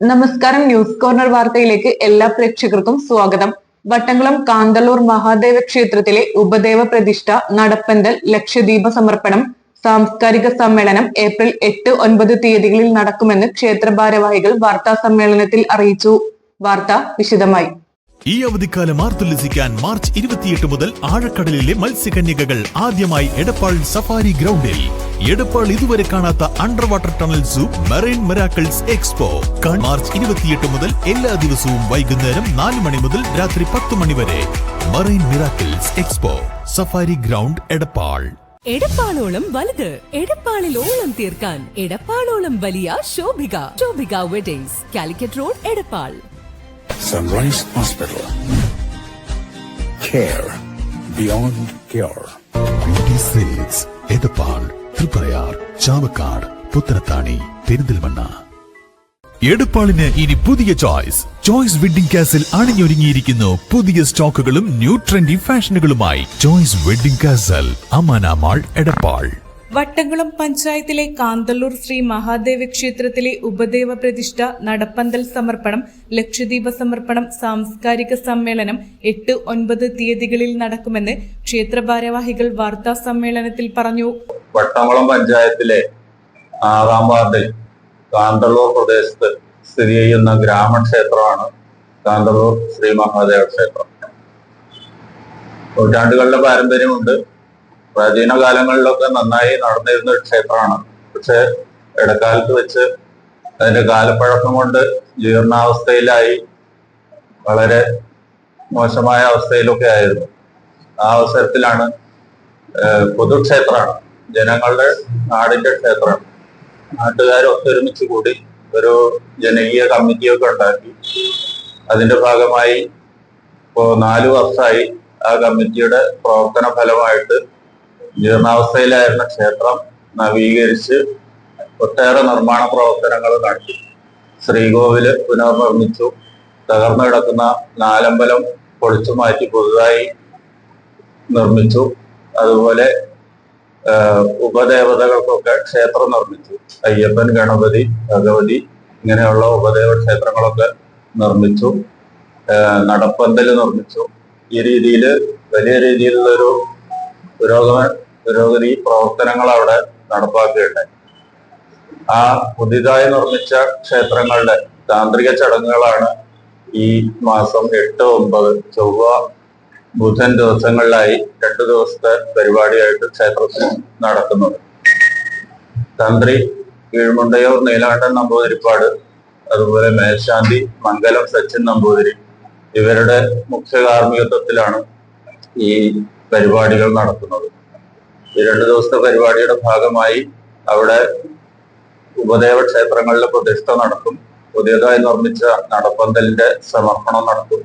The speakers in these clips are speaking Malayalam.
നമസ്കാരം ന്യൂസ് കോർണർ വാർത്തയിലേക്ക് എല്ലാ പ്രേക്ഷകർക്കും സ്വാഗതം. വട്ടംകുളം കാന്തല്ലൂർ മഹാദേവ ക്ഷേത്രത്തിലെ ഉപദേവ പ്രതിഷ്ഠ നടപ്പന്തൽ ലക്ഷദ്വീപ സമർപ്പണം സാംസ്കാരിക സമ്മേളനം ഏപ്രിൽ എട്ട് ഒൻപത് തീയതികളിൽ നടക്കുമെന്ന് ക്ഷേത്ര ഭാരവാഹികൾ വാർത്താ സമ്മേളനത്തിൽ അറിയിച്ചു. വാർത്ത വിശദമായി. ഈ അവധിക്കാലം ആർത്തുല്ലസിക്കാൻ മാർച്ച് ഇരുപത്തിയെട്ട് മുതൽ ആഴക്കടലിലെ മത്സ്യകന്യകകൾ ആദ്യമായി എടപ്പാൾ സഫാരി ഗ്രൗണ്ടിൽ എടപ്പാൾ ഇതുവരെ കാണാത്ത under water tunnel zoo marine miracles expo March ഇരുപത്തിയെട്ട് മുതൽ എല്ലാ ദിവസവും വൈകുന്നേരം നാല് മണി മുതൽ രാത്രി പത്ത് മണി വരെ. Marine miracles expo safari ground Edappal. എടപ്പാളോളം വലുത്. എടപ്പാളിൽ ഓളം തീർക്കാൻ. എടപ്പാളോളം വലിയ Shobhika. Shobhika weddings Calicut road Edappal. Sunrise hospital care beyond care Edappal. Triprayar Chavakkad Puthanathani Perinthalmanna. എടപ്പാളിന് ഇനി പുതിയ ചോയ്സ്. ചോയ്സ് വെഡിംഗ് കാസിൽ അണിഞ്ഞൊരുങ്ങിയിരിക്കുന്നു പുതിയ സ്റ്റോക്കുകളും new trendy ഫാഷനുകളുമായി. Choice wedding castle Amana mall Edappal. Vattamkulam പഞ്ചായത്തിലെ കാന്തല്ലൂർ ശ്രീ മഹാദേവ ക്ഷേത്രത്തിലെ ഉപദേവ പ്രതിഷ്ഠ നടപ്പന്തൽ സമർപ്പണം ലക്ഷദ്വീപ സമർപ്പണം സാംസ്കാരിക സമ്മേളനം എട്ട് ഒൻപത് തീയതികളിൽ നടക്കുമെന്ന് ക്ഷേത്ര ഭാരവാഹികൾ വാർത്താ സമ്മേളനത്തിൽ പറഞ്ഞു. വട്ടംകുളം പഞ്ചായത്തിലെ ആറാം വാർഡിൽ കാന്തളൂർ പ്രദേശത്ത് സ്ഥിതി ചെയ്യുന്ന ഗ്രാമക്ഷേത്രമാണ് കാന്തളൂർ ശ്രീ മഹാദേവ ക്ഷേത്രം. നൂറ്റാണ്ടുകളുടെ പാരമ്പര്യമുണ്ട്. പ്രാചീന കാലങ്ങളിലൊക്കെ നന്നായി നടന്നിരുന്ന ഒരു ക്ഷേത്രമാണ്. പക്ഷെ ഇടക്കാലത്ത് വെച്ച് അതിന്റെ കാലപ്പഴക്കം കൊണ്ട് ജീർണാവസ്ഥയിലായി വളരെ മോശമായ അവസ്ഥയിലൊക്കെ ആയിരുന്നു. ആ അവസരത്തിലാണ് പൊതുക്ഷേത്രമാണ്. ജനങ്ങളുടെ നാടിന്റെ ക്ഷേത്രമാണ്. നാട്ടുകാർ ഒത്തൊരുമിച്ച് കൂടി ഒരു ജനകീയ കമ്മിറ്റിയൊക്കെ ഉണ്ടാക്കി. അതിന്റെ ഭാഗമായി ഇപ്പോ നാലു വർഷമായി ആ കമ്മിറ്റിയുടെ പ്രവർത്തന ഫലമായിട്ട് ജീർണാവസ്ഥയിലായിരുന്ന ക്ഷേത്രം നവീകരിച്ച് ഒട്ടേറെ നിർമ്മാണ പ്രവർത്തനങ്ങൾ നടത്തി. ശ്രീകോവിൽ പുനർനിർമ്മിച്ചു. തകർന്നു കിടക്കുന്ന നാലമ്പലം പൊളിച്ചു മാറ്റി പുതുതായി നിർമ്മിച്ചു. അതുപോലെ ഉപദേവതകൾക്കൊക്കെ ക്ഷേത്രം നിർമ്മിച്ചു. അയ്യപ്പൻ ഗണപതി ഭഗവതി ഇങ്ങനെയുള്ള ഉപദേവ ക്ഷേത്രങ്ങളൊക്കെ നിർമ്മിച്ചു. നടപ്പന്തൽ നിർമ്മിച്ചു. ഈ രീതിയിൽ വലിയ രീതിയിലുള്ളൊരു പുരോഗമന പുരോഗതി പ്രവർത്തനങ്ങൾ അവിടെ നടപ്പാക്കുകയുണ്ടായി. ആ പുതിയതായി നിർമ്മിച്ച ക്ഷേത്രങ്ങളുടെ താന്ത്രിക ചടങ്ങുകളാണ് ഈ മാസം എട്ട് ഒമ്പത് ചൊവ്വ ബുധൻ ദിവസങ്ങളിലായി രണ്ടു ദിവസത്തെ പരിപാടിയായിട്ട് ക്ഷേത്രത്തിൽ നടക്കുന്നത് തന്ത്രി കീഴ്മുണ്ടയൂർ നീലാണ്ടൻ നമ്പൂതിരിപ്പാട് അതുപോലെ മേൽശാന്തി മംഗലം സച്ചിൻ നമ്പൂതിരി ഇവരുടെ മുഖ്യ കാർമ്മികത്വത്തിലാണ് ഈ പരിപാടികൾ നടക്കുന്നത് ഈ രണ്ടു ദിവസത്തെ പരിപാടിയുടെ ഭാഗമായി അവിടെ ഉപദേവ ക്ഷേത്രങ്ങളിലെ പ്രതിഷ്ഠ നടക്കും. പുതിയതായി നിർമ്മിച്ച നടപ്പന്തലിന്റെ സമർപ്പണം നടക്കും.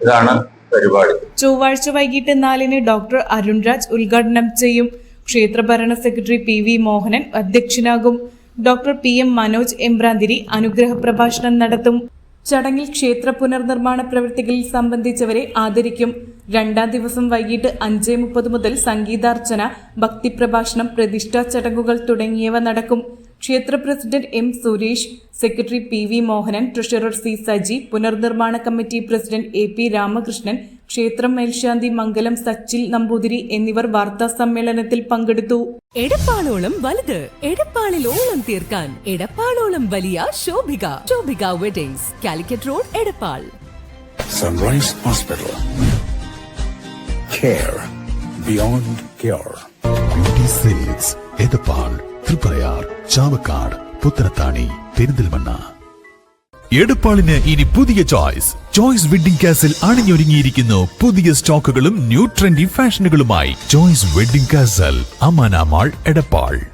ഇതാണ് പരിപാടി. ചൊവ്വാഴ്ച വൈകിട്ട് നാലിന് ഡോക്ടർ അരുൺരാജ് ഉദ്ഘാടനം ചെയ്യും. ക്ഷേത്ര ഭരണ secretary P V Mohanan അധ്യക്ഷനാകും. Doctor P M Manoj Embranthiri അനുഗ്രഹ പ്രഭാഷണം നടത്തും. ചടങ്ങിൽ ക്ഷേത്ര പുനർനിർമ്മാണ പ്രവൃത്തികളിൽ സംബന്ധിച്ചവരെ ആദരിക്കും. രണ്ടാം ദിവസം വൈകിട്ട് അഞ്ച് മുപ്പത് മുതൽ സംഗീതാർച്ചന ഭക്തിപ്രഭാഷണം പ്രതിഷ്ഠാ ചടങ്ങുകൾ തുടങ്ങിയവ നടക്കും. ക്ഷേത്ര president M Suresh secretary P V Mohanan treasurer C Saji പുനർനിർമ്മാണ committee president A P Ramakrishnan ക്ഷേത്രം മേൽശാന്തി മംഗലം സച്ചിൽ നമ്പൂതിരി എന്നിവർ വാർത്താ സമ്മേളനത്തിൽ പങ്കെടുത്തു. എടപ്പാളോളം വലുത് എടപ്പാളിൽ ഓളം തീർക്കാൻ എടപ്പാളോളം വലിയ Shobhika Shobhika weddings Calicut road Edappal. Sunrise hospital care beyond silks Edappal Triprayar Chavakkad Puthanathani Perinthalmanna. എടപ്പാളിന് ഇനി പുതിയ ചോയ്സ്. ചോയ്സ് വെഡിംഗ് കാസിൽ അണിഞ്ഞൊരുങ്ങിയിരിക്കുന്നു പുതിയ സ്റ്റോക്കുകളും new trendy ഫാഷനുകളുമായി. Choice wedding castle Amana mall Edappal.